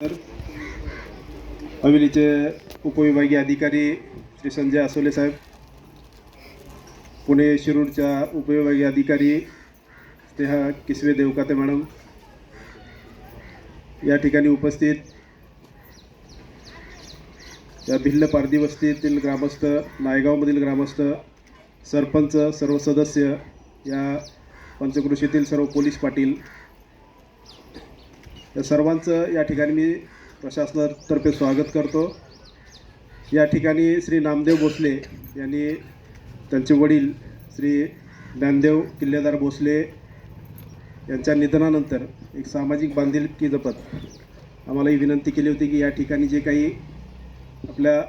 तर हवेलीचे उपविभागीय अधिकारी श्री संजय आसोले साहेब पुणे शिरूरच्या उपविभागीय अधिकारी स्नेहा किसवे देवकाते मॅडम या ठिकाणी उपस्थित या भिल्ल पारधी वस्तीतील ग्रामस्थ नायगावमधील ग्रामस्थ सरपंच सर्व सदस्य या पंचकृषीतील सर्व पोलीस पाटील या सर्वांचं या ठिकाणी मी प्रशासनातर्फे स्वागत करतो. या ठिकाणी श्री नामदेव भोसले यांनी त्यांचे वडील श्री ज्ञानदेव किल्लेदार भोसले यांच्या निधनानंतर एक सामाजिक बांधिलकी जपत आम्हाला ही विनंती केली होती की या ठिकाणी जे काही आपल्या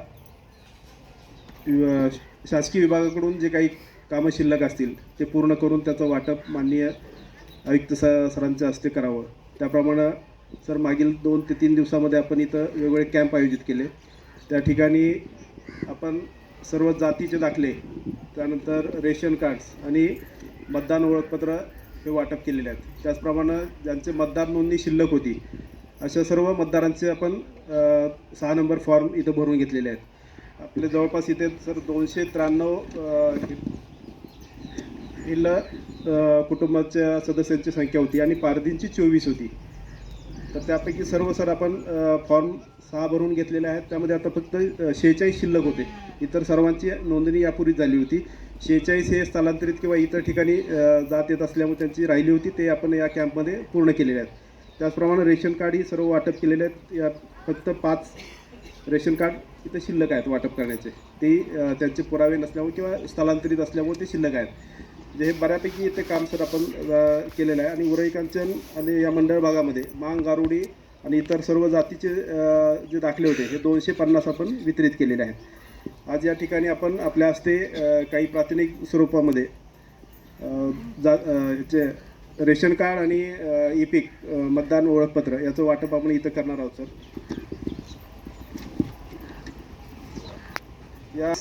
शासकीय विभागाकडून जे काही कामं शिल्लक असतील ते पूर्ण करून त्याचं वाटप माननीय आयुक्त स सरांच्या हस्ते करावं. त्याप्रमाणे सर मागील दोन ते तीन दिवसामध्ये आपण इथं वेगवेगळे कॅम्प आयोजित केले. त्या ठिकाणी आपण सर्व जातीचे दाखले त्यानंतर रेशन कार्ड्स आणि मतदान ओळखपत्र हे वाटप केलेले आहेत. त्याचप्रमाणे ज्यांचे मतदार नोंदणी शिल्लक होती अशा सर्व मतदारांचे आपण सहा नंबर फॉर्म इथं भरून घेतलेले आहेत. आपले जवळपास इथे सर दोनशे त्र्याण्णव इल कुटुंबाच्या सदस्यांची संख्या होती आणि पारधींची चोवीस होती. तर त्यापैकी सर्व सर आपण फॉर्म सहा भरून घेतलेले आहेत. त्यामध्ये आता फक्त शेहेचाळीस शिल्लक होते. इतर सर्वांची नोंदणी यापूर्वी झाली होती. शेहेचाळीस हे स्थलांतरित किंवा इतर ठिकाणी जात येत असल्यामुळे त्यांची राहिली होती. ते आपण या कॅम्पमध्ये पूर्ण केलेले आहेत. त्याचप्रमाणे रेशन कार्डही सर्व वाटप केलेले आहेत. या फक्त पाच रेशन कार्ड इथं शिल्लक आहेत वाटप करण्याचे. ते त्यांचे पुरावे नसल्यामुळे किंवा स्थलांतरित असल्यामुळे ते शिल्लक आहेत. म्हणजे हे बऱ्यापैकी इथे काम सर आपण केलेलं आहे. आणि उरई कांचन आणि या मंडळ भागामध्ये मांग गारुडी आणि इतर सर्व जातीचे जे दाखले होते हे दोनशे पन्नास आपण वितरित केलेले आहेत. आज या ठिकाणी आपण आपल्या हस्ते काही प्रातिनिक स्वरूपामध्ये जा याचे रेशन कार्ड आणि ई पीक मतदान ओळखपत्र याचं वाटप आपण इथं करणार आहोत सर. या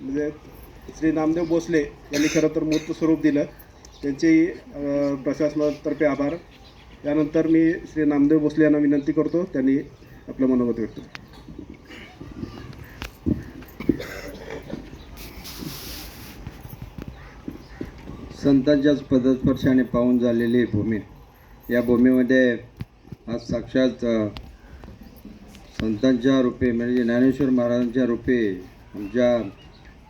म्हणजे श्री नामदेव भोसले यांनी खरं तर मूर्त स्वरूप दिलं. त्यांचेही प्रशासनातर्फे आभार. यानंतर मी श्री नामदेव भोसले यांना विनंती करतो त्यांनी आपलं मनोगत व्यक्त संतांच्याच पदस्पर्शाने पाहून झालेली भूमी या भूमीमध्ये आज साक्षात संतांच्या रूपे म्हणजे ज्ञानेश्वर महाराजांच्या रूपे आमच्या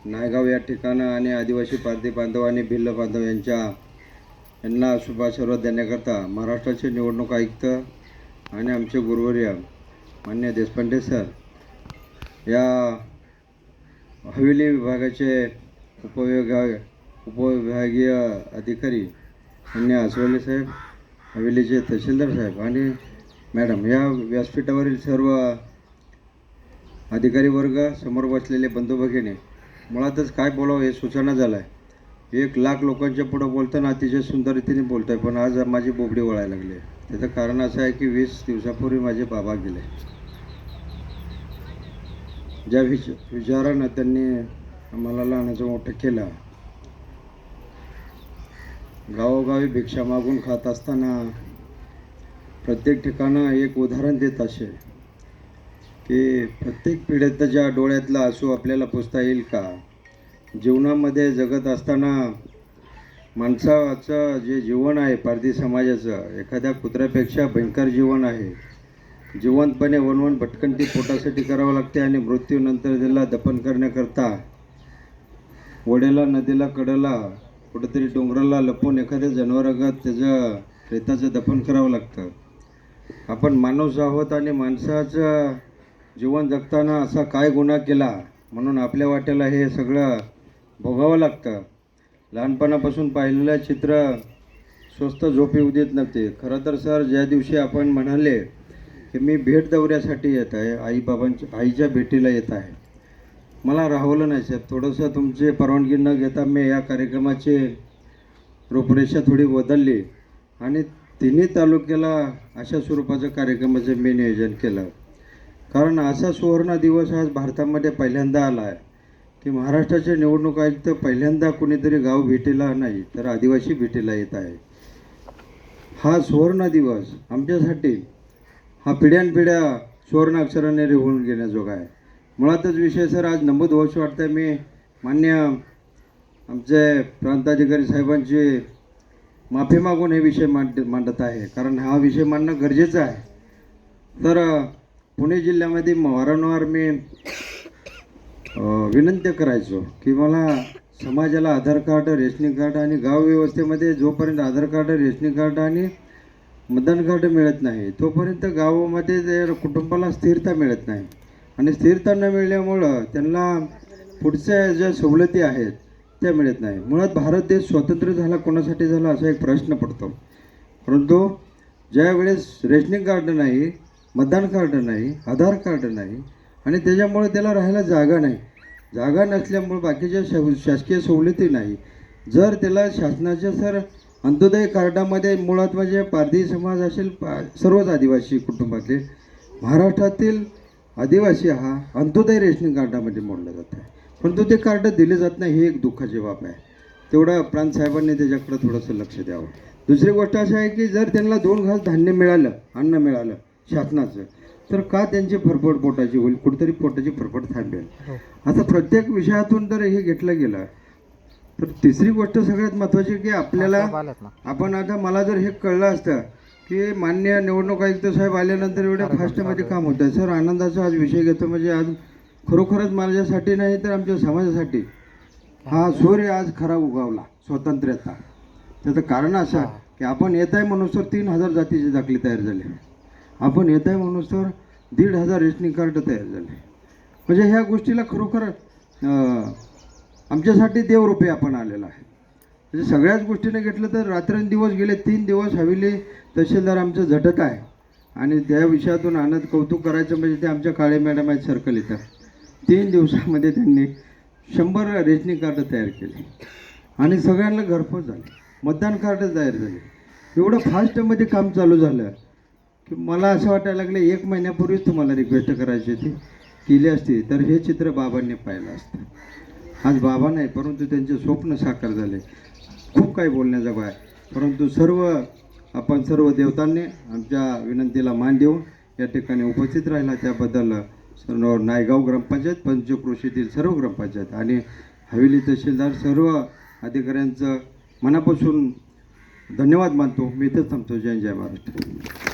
नायगाव या ठिकाणं आणि आदिवासी पारधी बांधव आणि भिल्ल बांधव यांच्या यांना शुभाशीर्वाद देण्याकरता महाराष्ट्राचे निवडणूक आयुक्त आणि आमचे गुरुवर्य मान्य देशपांडे सर या हवेली विभागाचे उपविभाग उपविभागीय अधिकारी मान्य आसवले साहेब हवेलीचे तहसीलदार साहेब आणि मॅडम या व्यासपीठावरील सर्व अधिकारी वर्ग समोर बसलेले बंधू भगिनी मुळातच काय बोलावं हे सूचना झालं आहे एक लाख लोकांच्या पुढं बोलताना अतिशय सुंदर रीतीने बोलत आहे पण आज माझी बोबडी वळायला लागली आहे त्याचं कारण असं आहे की वीस दिवसापूर्वी माझे बाबा गेले. ज्या विच विचारानं त्यांनी आम्हाला लहानाचं मोठं केलं. गावोगावी भिक्षा मागून खात असताना प्रत्येक ठिकाणं एक उदाहरण देत असे. ते प्रत्येक पिढीत डोळ्यातला डोळ्यातलं आसू आपल्याला पोचता येईल का? जीवनामध्ये जगत असताना माणसाचं जे जीवन आहे पारधी समाजाचं एखाद्या कुत्र्यापेक्षा भयंकर जीवन आहे. जिवंतपणे वनवन भटकंती पोटासाठी करावं लागते आणि मृत्यूनंतर त्याला दफन करण्याकरता वडेला नदीला कडला कुठेतरी डोंगराला लपून एखाद्या जनावरागत त्याचं रेताचं दफन करावं लागतं. आपण माणूस आहोत आणि माणसाचं जीवन जगताना असा काय गुन्हा केला म्हणून आपल्या वाट्याला हे सगळं भोगावं लागतं. लहानपणापासून पाहिलेलं चित्र स्वस्त झोपी उदित नव्हते. खरं तर सर ज्या दिवशी आपण म्हणाले की मी भेट दौऱ्यासाठी येत आहे आईबाबांच्या आईच्या भेटीला येत आहे. मला राहवलं नाही साहेब. थोडंसं तुमची परवानगी न घेता मी या कार्यक्रमाची रूपरेषा थोडी बदलली आणि तिन्ही तालुक्याला अशा स्वरूपाचं कार्यक्रमाचं मी नियोजन केलं. कारण असा सुवर्ण दिवस आज भारतामध्ये पहिल्यांदा आला आहे. की महाराष्ट्राचे निवडणूक आयुक्त पहिल्यांदा कुणीतरी गाव भेटीला नाही तर आदिवासी भेटीला येत आहे. हा सुवर्ण दिवस आमच्यासाठी हा पिढ्यानपिढ्या सुवर्ण अक्षराने लिहून घेण्याजोगा आहे. मुळातच विषय सर आज नमूद होऊशी वाटतं मी मान्य आमचे प्रांताधिकारी साहेबांची माफी मागून हे विषय मांड मांडत आहे. कारण हा विषय मांडणं गरजेचं आहे. तर पुणे जिल्ह्यामध्ये वारंवार मी विनंती करायचो की मला समाजाला आधार कार्ड रेशनिंग कार्ड आणि गाव व्यवस्थेमध्ये जोपर्यंत आधार कार्ड रेशनिंग कार्ड आणि मतदान कार्ड मिळत नाही तोपर्यंत गावामध्ये ते कुटुंबाला स्थिरता मिळत नाही आणि स्थिरता न मिळाल्यामुळं त्यांना पुढच्या ज्या सवलती आहेत त्या मिळत नाही. मुळात भारत देश स्वतंत्र झाला कोणासाठी झाला असा एक प्रश्न पडतो. परंतु ज्यावेळेस रेशनिंग कार्ड नाही मतदान कार्ड नाही आधार कार्ड नाही आणि त्याच्यामुळे त्याला राहायला जागा नाही. जागा नसल्यामुळे बाकीच्या शा शासकीय सवलती नाही. जर त्याला शासनाच्या सर अंत्योदय कार्डामध्ये मुळात म्हणजे पारधी समाज असेल पा सर्वच आदिवासी कुटुंबातले महाराष्ट्रातील आदिवासी हा अंत्योदय रेशनिंग कार्डामध्ये मोडला जात आहे. परंतु ते कार्ड दिले जात नाही ही एक दुःखाची बाब आहे. तेवढं प्रांत साहेबांनी त्याच्याकडे थोडंसं लक्ष द्यावं. दुसरी गोष्ट अशी आहे की जर त्यांना दोन घास धान्य मिळालं अन्न मिळालं शासनाचं. तर का त्यांची फरफड पोटाची होईल? कुठेतरी पोटाची फरफड थांबेल. आता प्रत्येक विषयातून जर हे घेतलं गेलं तर तिसरी गोष्ट सगळ्यात महत्त्वाची की आपल्याला आपण आता मला जर हे कळलं असतं की मान्य निवडणूक आयुक्त साहेब आल्यानंतर एवढ्या फास्टमध्ये काम होतं सर आनंदाचा आज विषय घेतो म्हणजे आज खरोखरच माझ्यासाठी नाही तर आमच्या समाजासाठी. हा सूर्य आज खरा उगवला स्वातंत्र्याचा. त्याचं कारण असं की आपण येत आहे म्हणून सर तीन हजार जातीचे दाखले तयार झाले. आपण येत आहे म्हणून सर दीड हजार रेशनिंग कार्ड तयार झाले. म्हणजे ह्या गोष्टीला खरोखर आमच्यासाठी देवरूपी आपण आलेला आहे. म्हणजे सगळ्याच गोष्टीने घेतलं तर रात्रंदिवस गेले तीन दिवस हवेली तहसीलदार आमचं झटत आहे. आणि त्या विषयातून आनंद कौतुक करायचं म्हणजे ते आमच्या काळे मॅडम आहेत सर्कल इथं. तीन दिवसामध्ये त्यांनी शंभर रेशनिंग कार्ड तयार केले. आणि सगळ्यांना घरपोच झाले. मतदान कार्ड तयार झाले. एवढं फास्टमध्ये काम चालू झालं. की मला असं वाटायला लागलं एक महिन्यापूर्वीच तुम्हाला रिक्वेस्ट करायची होती केली असती तर हे चित्र बाबांनी पाहिलं असतं. आज बाबा नाही परंतु त्यांचे स्वप्न साकार झाले. खूप काही बोलण्याजोगं आहे. परंतु सर्व आपण सर्व देवतांनी आमच्या विनंतीला मान देऊन या ठिकाणी उपस्थित राहिला. त्याबद्दल नायगाव ग्रामपंचायत पंचक्रोशीतील सर्व ग्रामपंचायत आणि हवेली तहसीलदार सर्व अधिकाऱ्यांचं मनापासून धन्यवाद मानतो. मी इथंच थांबतो. जय जय महाराष्ट्र.